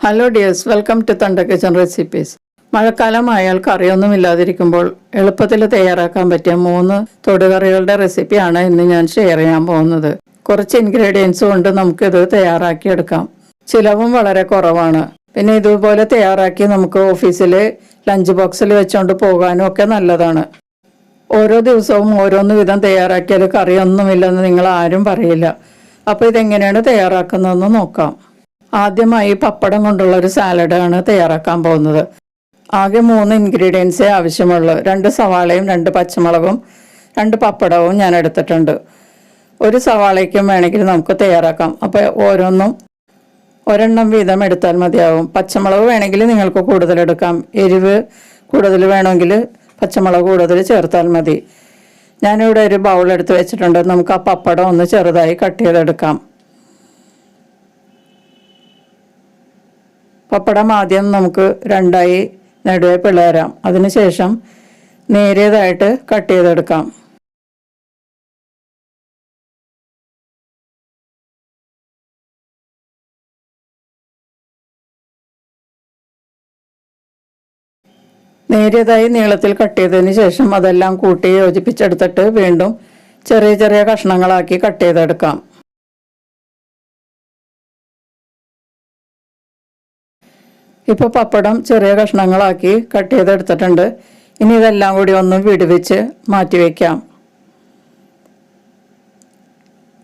Hello dears welcome to തണ്ട kitchen recipes മഴക്കാലമായാൽ കറിയൊന്നും ഇല്ലാതിരിക്കുമ്പോൾ എളുപ്പത്തിൽ തയ്യാറാക്കാൻ പറ്റിയ മൂന്ന് തൊടുകറികളുടെ റെസിപ്പിയാണ് ഇന്ന് ഞാൻ ഷെയർ ചെയ്യാൻ പോകുന്നത്. കുറച്ച് ഇൻഗ്രീഡിയൻസ് കൊണ്ട് നമുക്കിത് തയ്യാറാക്കിയെടുക്കാം. ചിലവും വളരെ കുറവാണ്. പിന്നെ ഇതുപോലെ തയ്യാറാക്കി നമുക്ക് ഓഫീസിൽ ലഞ്ച് ബോക്സിൽ വെച്ചുകൊണ്ട് പോകാനും ഒക്കെ നല്ലതാണ്. ഓരോ ദിവസവും ഓരോന്ന് വിധം തയ്യാറാക്കിയാൽ കറിയൊന്നുമില്ലെന്ന് നിങ്ങൾ ആരും പറയില്ല. അപ്പോൾ ഇതെങ്ങനെയാണ് തയ്യാറാക്കുന്നതെന്ന് നോക്കാം. ആദ്യമായി പപ്പടം കൊണ്ടുള്ള ഒരു സാലഡാണ് തയ്യാറാക്കാൻ പോകുന്നത്. ആകെ മൂന്ന് ഇൻഗ്രീഡിയൻസേ ആവശ്യമുള്ളൂ. രണ്ട് സവാളയും രണ്ട് പച്ചമുളകും രണ്ട് പപ്പടവും ഞാൻ എടുത്തിട്ടുണ്ട്. ഒരു സവാളയ്ക്കും വേണമെങ്കിൽ നമുക്ക് തയ്യാറാക്കാം. അപ്പോൾ ഓരോന്നും ഒരെണ്ണം വീതം എടുത്താൽ മതിയാവും. പച്ചമുളക് വേണമെങ്കിൽ നിങ്ങൾക്ക് കൂടുതലെടുക്കാം എരിവ് കൂടുതൽ വേണമെങ്കിൽ പച്ചമുളക് കൂടുതൽ ചേർത്താൽ മതി. ഞാനിവിടെ ഒരു ബൗൾ എടുത്ത് വെച്ചിട്ടുണ്ട്. നമുക്ക് ആ പപ്പടം ഒന്ന് ചെറുതായി കട്ട് ചെയ്തെടുക്കാം. പപ്പടം ആദ്യം നമുക്ക് രണ്ടായി നടുവെ പിളരാം അതിനുശേഷം നേരിയതായിട്ട് കട്ട് ചെയ്തെടുക്കാം. നേരിയതായി നീളത്തിൽ കട്ട് ചെയ്തതിന് ശേഷം അതെല്ലാം കൂട്ടി യോജിപ്പിച്ചെടുത്തിട്ട് വീണ്ടും ചെറിയ ചെറിയ കഷ്ണങ്ങളാക്കി കട്ട് ചെയ്തെടുക്കാം. ഇപ്പോൾ പപ്പടം ചെറിയ കഷ്ണങ്ങളാക്കി കട്ട് ചെയ്തെടുത്തിട്ടുണ്ട്. ഇനി ഇതെല്ലാം കൂടി ഒന്ന് വിടുവിച്ച് മാറ്റി വയ്ക്കാം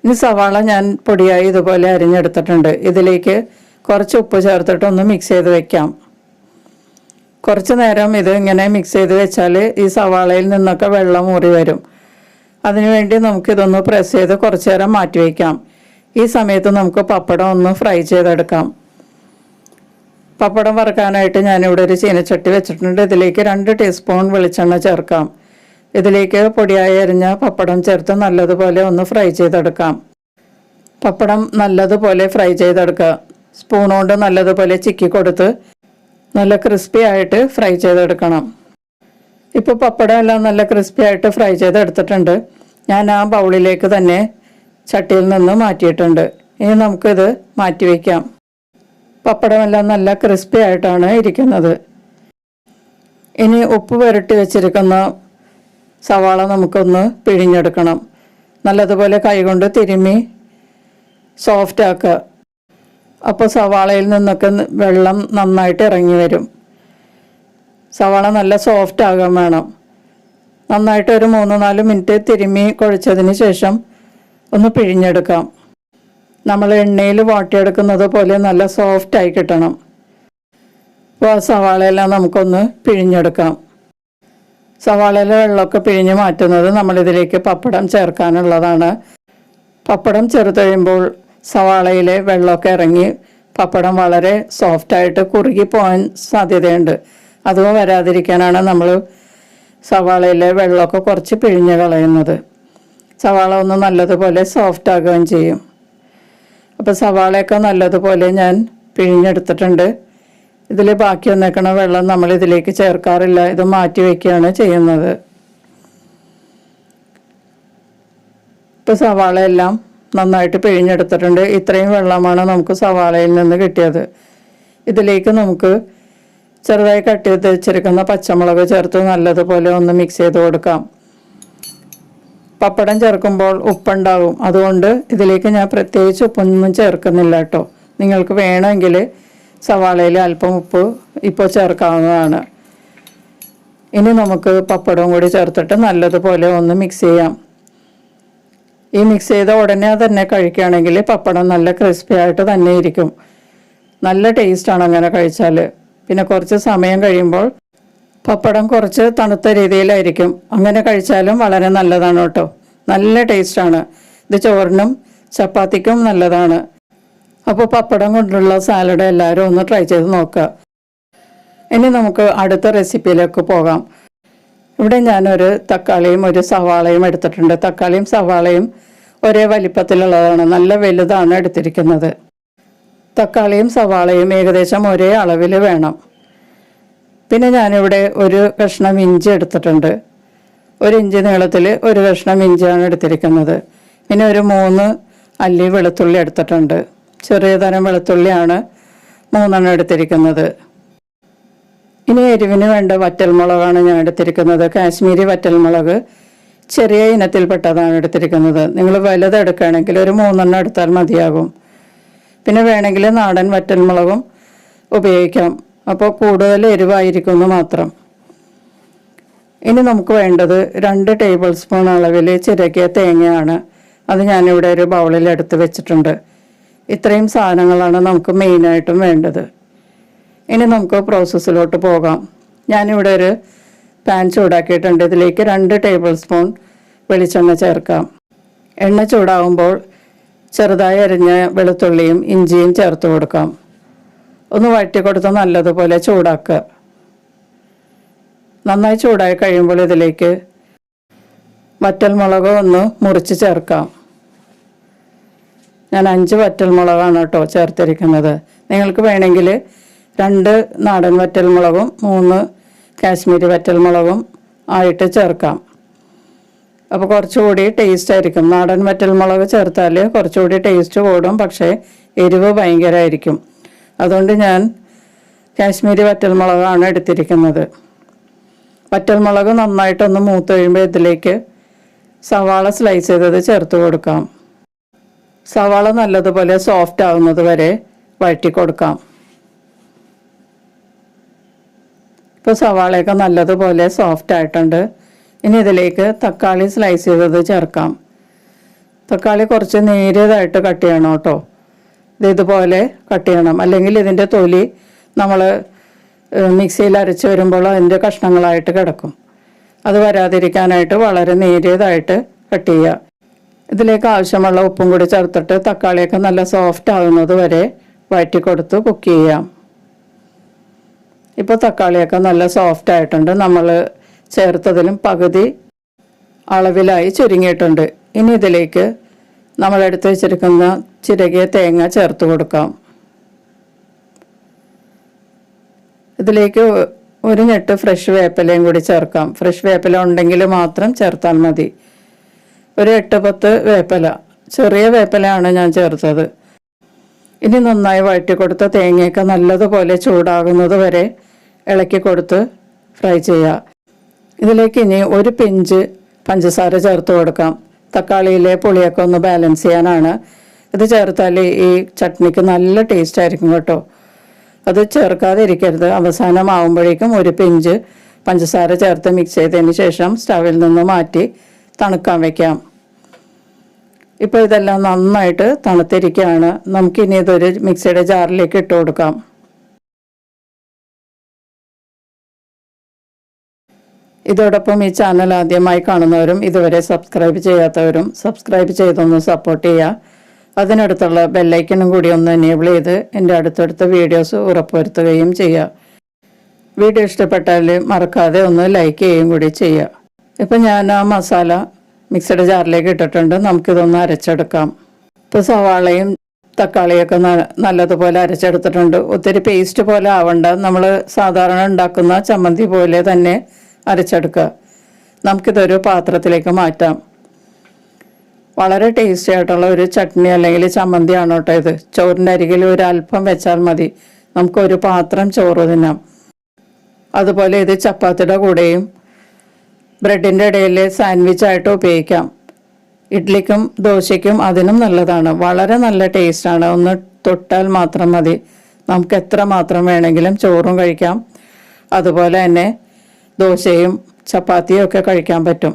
ഇനി സവാള ഞാൻ പൊടിയായി ഇതുപോലെ അരിഞ്ഞെടുത്തിട്ടുണ്ട്. ഇതിലേക്ക് കുറച്ച് ഉപ്പ് ചേർത്തിട്ട് ഒന്ന് മിക്സ് ചെയ്ത് വെക്കാം. കുറച്ച് നേരം ഇത് ഇങ്ങനെ മിക്സ് ചെയ്ത് വെച്ചാൽ ഈ സവാളയിൽ നിന്നൊക്കെ വെള്ളം ഊറി വരും. അതിനുവേണ്ടി നമുക്കിതൊന്ന് പ്രസ് ചെയ്ത് കുറച്ച് നേരം മാറ്റി വയ്ക്കാം ഈ സമയത്ത് നമുക്ക് പപ്പടം ഒന്ന് ഫ്രൈ ചെയ്തെടുക്കാം. പപ്പടം വറുക്കാനായിട്ട് ഞാനിവിടെ ഒരു ചീനച്ചട്ടി വെച്ചിട്ടുണ്ട്. ഇതിലേക്ക് രണ്ട് ടീസ്പൂൺ വെളിച്ചെണ്ണ ചേർക്കാം. ഇതിലേക്ക് പൊടിയായി അരിഞ്ഞ പപ്പടം ചേർത്ത് നല്ലതുപോലെ ഒന്ന് ഫ്രൈ ചെയ്തെടുക്കാം. പപ്പടം നല്ലതുപോലെ ഫ്രൈ ചെയ്തെടുക്കുക. സ്പൂൺ കൊണ്ട് നല്ലതുപോലെ ചിക്കി കൊടുത്ത് നല്ല ക്രിസ്പി ആയിട്ട് ഫ്രൈ ചെയ്തെടുക്കണം. ഇപ്പോൾ പപ്പടം എല്ലാം നല്ല ക്രിസ്പി ആയിട്ട് ഫ്രൈ ചെയ്തെടുത്തിട്ടുണ്ട്. ഞാൻ ആ ബൗളിലേക്ക് തന്നെ ചട്ടിയിൽ നിന്ന് മാറ്റിയിട്ടുണ്ട്. ഇനി നമുക്കിത് മാറ്റി വയ്ക്കാം പപ്പടമെല്ലാം നല്ല ക്രിസ്പി ആയിട്ടാണ് ഇരിക്കുന്നത്. ഇനി ഉപ്പ് പുരട്ടി വെച്ചിരിക്കുന്ന സവാള നമുക്കൊന്ന് പിഴിഞ്ഞെടുക്കണം. നല്ലതുപോലെ കൈകൊണ്ട് തിരുമ്മി സോഫ്റ്റ് ആക്കുക. അപ്പോൾ സവാളയിൽ നിന്നൊക്കെ വെള്ളം നന്നായിട്ട് ഇറങ്ങി വരും. സവാള നല്ല സോഫ്റ്റ് ആകാൻ വേണം. നന്നായിട്ട് ഒരു മൂന്ന് നാല് മിനിറ്റ് തിരുമ്മി കുഴച്ചതിന് ശേഷം ഒന്ന് പിഴിഞ്ഞെടുക്കാം. നമ്മൾ എണ്ണയിൽ വാട്ടിയെടുക്കുന്നത് പോലെ നല്ല സോഫ്റ്റ് ആയി കിട്ടണം. അപ്പോൾ സവാളയെല്ലാം നമുക്കൊന്ന് പിഴിഞ്ഞെടുക്കാം. സവാളയിലെ വെള്ളമൊക്കെ പിഴിഞ്ഞ് മാറ്റുന്നത് നമ്മളിതിലേക്ക് പപ്പടം ചേർക്കാനുള്ളതാണ്. പപ്പടം ചേർത്ത് കഴിയുമ്പോൾ സവാളയിലെ വെള്ളമൊക്കെ ഇറങ്ങി പപ്പടം വളരെ സോഫ്റ്റായിട്ട് കുറുകി പോകാൻ സാധ്യതയുണ്ട്. അത് വരാതിരിക്കാനാണ് നമ്മൾ സവാളയിലെ വെള്ളമൊക്കെ കുറച്ച് പിഴിഞ്ഞ് കളയുന്നത്. സവാള ഒന്ന് നല്ലതുപോലെ സോഫ്റ്റ് ആകുകയും ചെയ്യും. അപ്പോൾ സവാളയൊക്കെ നല്ലതുപോലെ ഞാൻ പിഴിഞ്ഞെടുത്തിട്ടുണ്ട്. ഇതിൽ ബാക്കി വന്നേക്കണ വെള്ളം നമ്മൾ ഇതിലേക്ക് ചേർക്കാറില്ല. ഇത് മാറ്റി വയ്ക്കുകയാണ് ചെയ്യുന്നത്. ഇപ്പോൾ സവാളയെല്ലാം നന്നായിട്ട് പിഴിഞ്ഞെടുത്തിട്ടുണ്ട്. ഇത്രയും വെള്ളമാണ് നമുക്ക് സവാളയിൽ നിന്ന് കിട്ടിയത്. ഇതിലേക്ക് നമുക്ക് ചെറുതായി കട്ട് വെച്ചിരിക്കുന്ന പച്ചമുളക് ചേർത്ത് നല്ലതുപോലെ ഒന്ന് മിക്സ് ചെയ്ത് കൊടുക്കാം. പപ്പടം ചേർക്കുമ്പോൾ ഉപ്പുണ്ടാവും. അതുകൊണ്ട് ഇതിലേക്ക് ഞാൻ പ്രത്യേകിച്ച് ഉപ്പൊന്നും ചേർക്കുന്നില്ല കേട്ടോ. നിങ്ങൾക്ക് വേണമെങ്കിൽ സവാളയിൽ അല്പം ഉപ്പ് ഇപ്പോൾ ചേർക്കാവുന്നതാണ്. ഇനി നമുക്ക് പപ്പടവും കൂടി ചേർത്തിട്ട് നല്ലതുപോലെ ഒന്ന് മിക്സ് ചെയ്യാം. ഈ മിക്സ് ചെയ്ത ഉടനെ തന്നെ കഴിക്കുകയാണെങ്കിൽ പപ്പടം നല്ല ക്രിസ്പി ആയിട്ട് തന്നെ ഇരിക്കും. നല്ല ടേസ്റ്റാണ് അങ്ങനെ കഴിച്ചാൽ പിന്നെ കുറച്ച് സമയം കഴിയുമ്പോൾ പപ്പടം കുറച്ച് തണുത്ത രീതിയിലായിരിക്കും. അങ്ങനെ കഴിച്ചാലും വളരെ നല്ലതാണ് കേട്ടോ. നല്ല ടേസ്റ്റാണ്. ഇത് ചോറിനും ചപ്പാത്തിക്കും നല്ലതാണ്. അപ്പോൾ പപ്പടം കൊണ്ടുള്ള സാലഡ് എല്ലാവരും ഒന്ന് ട്രൈ ചെയ്ത് നോക്കുക. ഇനി നമുക്ക് അടുത്ത റെസിപ്പിയിലേക്ക് പോകാം. ഇവിടെ ഞാനൊരു തക്കാളിയും ഒരു സവാളയും എടുത്തിട്ടുണ്ട്. തക്കാളിയും സവാളയും ഒരേ വലിപ്പത്തിലുള്ളതാണ്. നല്ല വലുതാണ് എടുത്തിരിക്കുന്നത്. തക്കാളിയും സവാളയും ഏകദേശം ഒരേ അളവിൽ വേണം. പിന്നെ ഞാനിവിടെ ഒരു കഷ്ണം ഇഞ്ചി എടുത്തിട്ടുണ്ട്. ഒരു ഇഞ്ചി നീളത്തിൽ ഒരു കഷ്ണം ഇഞ്ചിയാണ് എടുത്തിരിക്കുന്നത്. പിന്നെ ഒരു മൂന്ന് അല്ലി വെളുത്തുള്ളി എടുത്തിട്ടുണ്ട്. ചെറിയ തരം വെളുത്തുള്ളിയാണ് മൂന്നെണ്ണം എടുത്തിരിക്കുന്നത്. ഇനി എരിവിന് വേണ്ട വറ്റൽമുളകാണ് ഞാൻ എടുത്തിരിക്കുന്നത്. കാശ്മീരി വറ്റൽമുളക് ചെറിയ ഇനത്തിൽപ്പെട്ടതാണ് എടുത്തിരിക്കുന്നത്. നിങ്ങൾ വലുത് എടുക്കുകയാണെങ്കിൽ ഒരു മൂന്നെണ്ണം എടുത്താൽ മതിയാകും. പിന്നെ വേണമെങ്കിൽ നാടൻ വറ്റൽമുളകും ഉപയോഗിക്കാം. അപ്പോൾ കൂടുതൽ എരിവായിരിക്കുമെന്ന് മാത്രം. ഇനി നമുക്ക് വേണ്ടത് രണ്ട് ടേബിൾ സ്പൂൺ അളവിൽ ചിരകിയ തേങ്ങയാണ്. അത് ഞാനിവിടെ ഒരു ബൗളിൽ എടുത്ത് വെച്ചിട്ടുണ്ട്. ഇത്രയും സാധനങ്ങളാണ് നമുക്ക് മെയിനായിട്ടും വേണ്ടത്. ഇനി നമുക്ക് പ്രോസസ്സിലോട്ട് പോകാം. ഞാനിവിടെ ഒരു പാൻ ചൂടാക്കിയിട്ടുണ്ട്. ഇതിലേക്ക് രണ്ട് ടേബിൾ സ്പൂൺ വെളിച്ചെണ്ണ ചേർക്കാം. എണ്ണ ചൂടാവുമ്പോൾ ചെറുതായി അരിഞ്ഞ വെളുത്തുള്ളിയും ഇഞ്ചിയും ചേർത്ത് കൊടുക്കാം. ഒന്ന് വഴറ്റി കൊടുത്ത് നല്ലതുപോലെ ചൂടാക്കുക. നന്നായി ചൂടായി കഴിയുമ്പോൾ ഇതിലേക്ക് വറ്റൽമുളക് ഒന്ന് മുറിച്ച് ചേർക്കാം. ഞാൻ അഞ്ച് വറ്റൽമുളകാണ് കേട്ടോ ചേർത്തിരിക്കുന്നത്. നിങ്ങൾക്ക് വേണമെങ്കിൽ രണ്ട് നാടൻ വറ്റൽമുളകും മൂന്ന് കാശ്മീരി വറ്റൽമുളകും ആയിട്ട് ചേർക്കാം. അപ്പോൾ കുറച്ചുകൂടി ടേസ്റ്റ് ആയിരിക്കും. നാടൻ വറ്റൽമുളക് ചേർത്താൽ കുറച്ചുകൂടി ടേസ്റ്റ് കൂടും. പക്ഷേ എരിവ് ഭയങ്കരമായിരിക്കും അതുകൊണ്ട് ഞാൻ കാശ്മീരി വറ്റൽമുളകാണ് എടുത്തിരിക്കുന്നത്. വറ്റൽമുളക് നന്നായിട്ടൊന്ന് മൂത്ത് കഴിയുമ്പോൾ ഇതിലേക്ക് സവാള സ്ലൈസ് ചെയ്തത് ചേർത്ത് കൊടുക്കാം. സവാള നല്ലതുപോലെ സോഫ്റ്റ് ആവുന്നത് വരെ വഴറ്റി കൊടുക്കാം. ഇപ്പോൾ സവാളയൊക്കെ നല്ലതുപോലെ സോഫ്റ്റ് ആയിട്ടുണ്ട്. ഇനി ഇതിലേക്ക് തക്കാളി സ്ലൈസ് ചെയ്തത് ചേർക്കാം. തക്കാളി കുറച്ച് നേരിയതായിട്ട് കട്ട് ചെയ്യണം കേട്ടോ. ഇതുപോലെ കട്ട് ചെയ്യണം. അല്ലെങ്കിൽ ഇതിന്റെ തൊലി നമ്മൾ മിക്സിയിൽ അരച്ച് വരുമ്പോൾ അതിന്റെ കഷ്ണങ്ങളായിട്ട് കിടക്കും. അത് വരാതിരിക്കാനായിട്ട് വളരെ നേരിയതായിട്ട് കട്ട് ചെയ്യുക. ഇതിലേക്ക് ആവശ്യമുള്ള ഉപ്പും കൂടി ചേർത്തിട്ട് തക്കാളിയൊക്കെ നല്ല സോഫ്റ്റ് ആകുന്നത് വരെ വഴറ്റി കൊടുത്ത് കുക്ക് ചെയ്യാം ഇപ്പോൾ തക്കാളിയൊക്കെ നല്ല സോഫ്റ്റ് ആയിട്ടുണ്ട്. നമ്മൾ ചേർത്തതിലും പകുതി അളവിലായി ചുരുങ്ങിയിട്ടുണ്ട്. ഇനി ഇതിലേക്ക് നമ്മൾ എടുത്തു വെച്ചിരിക്കുന്ന ചിരകിയ തേങ്ങ ചേർത്ത് കൊടുക്കാം. ഇതിലേക്ക് ഒരു ഞെട്ട് ഫ്രഷ് വേപ്പിലയും കൂടി ചേർക്കാം. ഫ്രഷ് വേപ്പില ഉണ്ടെങ്കിൽ മാത്രം ചേർത്താൽ മതി. ഒരു എട്ട് പത്ത് വേപ്പില. ചെറിയ വേപ്പിലയാണ് ഞാൻ ചേർത്തത്. ഇനി നന്നായി വഴറ്റി കൊടുത്ത തേങ്ങയൊക്കെ നല്ലതുപോലെ ചൂടാകുന്നത് വരെ ഇളക്കി കൊടുത്ത് ഫ്രൈ ചെയ്യുക ഇതിലേക്ക് ഇനി ഒരു പിഞ്ച് പഞ്ചസാര ചേർത്ത് കൊടുക്കാം. തക്കാളിയിലെ പുളിയൊക്കെ ഒന്ന് ബാലൻസ് ചെയ്യാനാണ്. ഇത് ചേർത്താൽ ഈ ചട്നിക്ക് നല്ല ടേസ്റ്റ് ആയിരിക്കും കേട്ടോ. അത് ചേർക്കാതെ ഇരിക്കരുത് അവസാനമാകുമ്പോഴേക്കും ഒരു പിഞ്ച് പഞ്ചസാര ചേർത്ത് മിക്സ് ചെയ്തതിന് ശേഷം സ്റ്റവിൽ നിന്ന് മാറ്റി തണുക്കാൻ വെക്കാം. ഇപ്പോൾ ഇതെല്ലാം നന്നായിട്ട് തണുത്തിരിക്കുകയാണ്. നമുക്കിനി ഇതൊരു മിക്സിയുടെ ജാറിലേക്ക് ഇട്ട് കൊടുക്കാം. ഇതോടൊപ്പം ഈ ചാനൽ ആദ്യമായി കാണുന്നവരും ഇതുവരെ സബ്സ്ക്രൈബ് ചെയ്യാത്തവരും സബ്സ്ക്രൈബ് ചെയ്തൊന്ന് സപ്പോർട്ട് ചെയ്യുക അതിനടുത്തുള്ള ബെല്ലൈക്കണും കൂടി ഒന്ന് എനേബിൾ ചെയ്ത് എന്റെ അടുത്തടുത്ത വീഡിയോസ് ഉറപ്പുവരുത്തുകയും ചെയ്യുക വീഡിയോ ഇഷ്ടപ്പെട്ടാൽ മറക്കാതെ ഒന്ന് ലൈക്ക് ചെയ്യുകയും കൂടി ചെയ്യുക ഇപ്പം ഞാൻ ആ മസാല മിക്സഡ് ജാറിലേക്ക് ഇട്ടിട്ടുണ്ട്. നമുക്കിതൊന്ന് അരച്ചെടുക്കാം. ഇപ്പോൾ സവാളയും തക്കാളിയൊക്കെ നല്ലതുപോലെ അരച്ചെടുത്തിട്ടുണ്ട്. ഒത്തിരി പേസ്റ്റ് പോലെ ആവണ്ട. നമ്മൾ സാധാരണ ഉണ്ടാക്കുന്ന ചമ്മന്തി പോലെ തന്നെ അരച്ചെടുക്കുക. നമുക്കിതൊരു പാത്രത്തിലേക്ക് മാറ്റാം. വളരെ ടേസ്റ്റി ആയിട്ടുള്ള ഒരു ചട്നി അല്ലെങ്കിൽ ചമ്മന്തിയാണ് കേട്ടോ ഇത്. ചോറിന്റെ അരികിൽ ഒരു അല്പം വെച്ചാൽ മതി. നമുക്കൊരു പാത്രം ചോറ് തിന്നാം. അതുപോലെ ഇത് ചപ്പാത്തിയുടെ കൂടെയും ബ്രെഡിന്റെ ഇടയിൽ സാൻഡ്വിച്ച് ആയിട്ട് ഉപയോഗിക്കാം. ഇഡ്ലിക്കും ദോശയ്ക്കും അതിനും നല്ലതാണ്. വളരെ നല്ല ടേസ്റ്റാണ് ഒന്ന് തൊട്ടാൽ മാത്രം മതി. നമുക്ക് എത്ര മാത്രം വേണമെങ്കിലും ചോറും കഴിക്കാം. അതുപോലെ തന്നെ ദോശയും ചപ്പാത്തിയും ഒക്കെ കഴിക്കാൻ പറ്റും.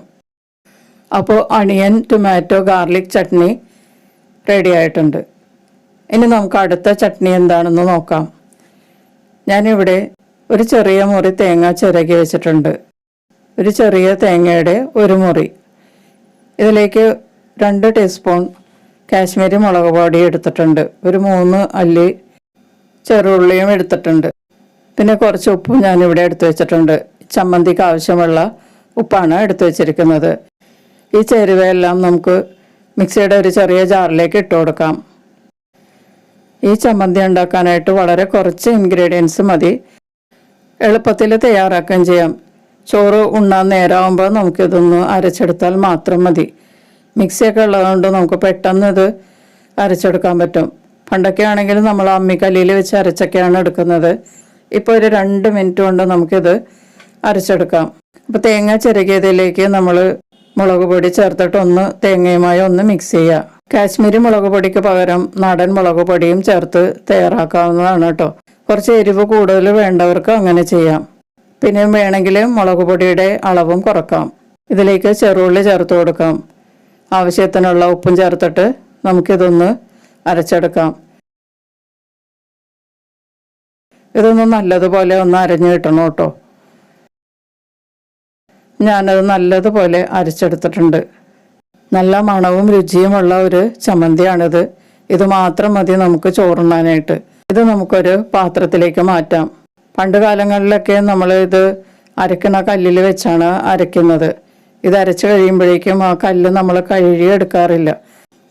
അപ്പോൾ onion tomato garlic chutney ready ആയിട്ടുണ്ട്. ഇനി നമുക്ക് അടുത്ത ചട്നി എന്താണെന്ന് നോക്കാം. ഞാനിവിടെ ഒരു ചെറിയ മുറി തേങ്ങ ചിരകി വെച്ചിട്ടുണ്ട്. ഒരു ചെറിയ തേങ്ങയുടെ ഒരു മുറി. ഇതിലേക്ക് രണ്ട് ടീസ്പൂൺ കാശ്മീരി മുളക് പൊടി എടുത്തിട്ടുണ്ട്. ഒരു മൂന്ന് അല്ലി ചെറുള്ളിയും എടുത്തിട്ടുണ്ട്. പിന്നെ കുറച്ച് ഉപ്പും ഞാനിവിടെ എടുത്തു വെച്ചിട്ടുണ്ട്. ചമ്മന്തിക്ക് ആവശ്യമുള്ള ഉപ്പാണ് എടുത്തു വച്ചിരിക്കുന്നത്. ഈ ചേരുവയെല്ലാം നമുക്ക് മിക്സിയുടെ ഒരു ചെറിയ ജാറിലേക്ക് ഇട്ട് കൊടുക്കാം. ഈ ചമ്മന്തി ഉണ്ടാക്കാനായിട്ട് വളരെ കുറച്ച് ഇൻഗ്രീഡിയൻസ് മതി. എളുപ്പത്തിൽ തയ്യാറാക്കുകയും ചെയ്യാം. ചോറ് ഉണ്ണാൻ നേരമാകുമ്പോൾ നമുക്കിതൊന്ന് അരച്ചെടുത്താൽ മാത്രം മതി. മിക്സിയൊക്കെ ഉള്ളതുകൊണ്ട് നമുക്ക് പെട്ടെന്ന് ഇത് അരച്ചെടുക്കാൻ പറ്റും. പണ്ടൊക്കെ ആണെങ്കിൽ നമ്മൾ അമ്മിക്കല്ലിൽ വെച്ച് അരച്ചൊക്കെയാണ് എടുക്കുന്നത്. ഇപ്പോൾ ഒരു രണ്ട് മിനിറ്റ് കൊണ്ട് നമുക്കിത് അരച്ചെടുക്കാം. അപ്പോൾ തേങ്ങ ചിരകിയതിലേക്ക് നമ്മൾ മുളക് പൊടി ചേർത്തിട്ട് ഒന്ന് തേങ്ങയുമായി ഒന്ന് മിക്സ് ചെയ്യുക കാശ്മീരി മുളക് പൊടിക്ക് പകരം നാടൻ മുളക് പൊടിയും ചേർത്ത് തയ്യാറാക്കാവുന്നതാണ് കേട്ടോ കുറച്ച് എരിവ് കൂടുതൽ വേണ്ടവർക്ക് അങ്ങനെ ചെയ്യാം. പിന്നെ വേണമെങ്കിൽ മുളക് പൊടിയുടെ അളവും കുറക്കാം. ഇതിലേക്ക് ചെറുള്ളി ചേർത്ത് കൊടുക്കാം. ആവശ്യത്തിനുള്ള ഉപ്പും ചേർത്തിട്ട് നമുക്കിതൊന്ന് അരച്ചെടുക്കാം. ഇതൊന്ന് നല്ലതുപോലെ ഒന്ന് അരഞ്ഞു കിട്ടണം കേട്ടോ ഞാനത് നല്ലതുപോലെ അരച്ചെടുത്തിട്ടുണ്ട്. നല്ല മണവും രുചിയുമുള്ള ഒരു ചമ്മന്തിയാണിത്. ഇത് മാത്രം മതി നമുക്ക് ചോറുണ്ണാനായിട്ട്. ഇത് നമുക്കൊരു പാത്രത്തിലേക്ക് മാറ്റാം. പണ്ട് കാലങ്ങളിലൊക്കെ നമ്മൾ ഇത് അരക്കുന്ന കല്ലിൽ വെച്ചാണ് അരയ്ക്കുന്നത്. ഇത് അരച്ച് കഴിയുമ്പോഴേക്കും ആ കല്ല് നമ്മൾ കഴുകിയെടുക്കാറില്ല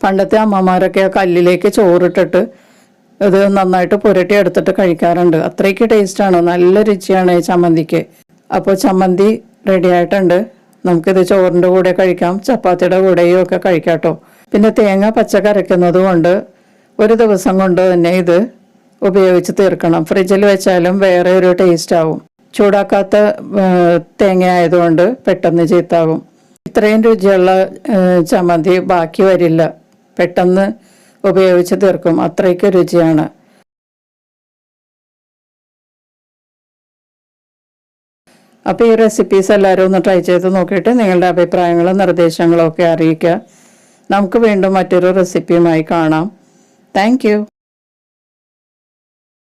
പണ്ടത്തെ അമ്മമാരൊക്കെ ആ കല്ലിലേക്ക് ചോറിട്ടിട്ട് ഇത് നന്നായിട്ട് പുരട്ടി എടുത്തിട്ട് കഴിക്കാറുണ്ട്. അത്രയ്ക്ക് ടേസ്റ്റാണ് നല്ല രുചിയാണ് ഈ ചമ്മന്തിക്ക്. അപ്പോൾ ചമ്മന്തി റെഡി ആയിട്ടുണ്ട് നമുക്കിത് ചോറിന്റെ കൂടെ കഴിക്കാം ചപ്പാത്തിയുടെ കൂടെയും ഒക്കെ കഴിക്കാം കേട്ടോ. പിന്നെ തേങ്ങ പച്ച കരയ്ക്കുന്നത് കൊണ്ട് ഒരു ദിവസം കൊണ്ട് തന്നെ ഇത് ഉപയോഗിച്ച് തീർക്കണം. ഫ്രിഡ്ജിൽ വെച്ചാലും വേറെ ഒരു ടേസ്റ്റ് ആവും. ചൂടാക്കാത്ത തേങ്ങ ആയതുകൊണ്ട് പെട്ടെന്ന് ചീത്താവും. ഇത്രയും രുചിയുള്ള ചമ്മന്തി ബാക്കി വരില്ല. പെട്ടെന്ന് ഉപയോഗിച്ച് തീർക്കും. അത്രയ്ക്ക് രുചിയാണ്. അപ്പോൾ ഈ റെസിപ്പീസ് എല്ലാവരും ഒന്ന് ട്രൈ ചെയ്ത് നോക്കിയിട്ട് നിങ്ങളുടെ അഭിപ്രായങ്ങളും നിർദ്ദേശങ്ങളും ഒക്കെ അറിയിക്കുക. നമുക്ക് വീണ്ടും മറ്റൊരു റെസിപ്പിയുമായി കാണാം. താങ്ക്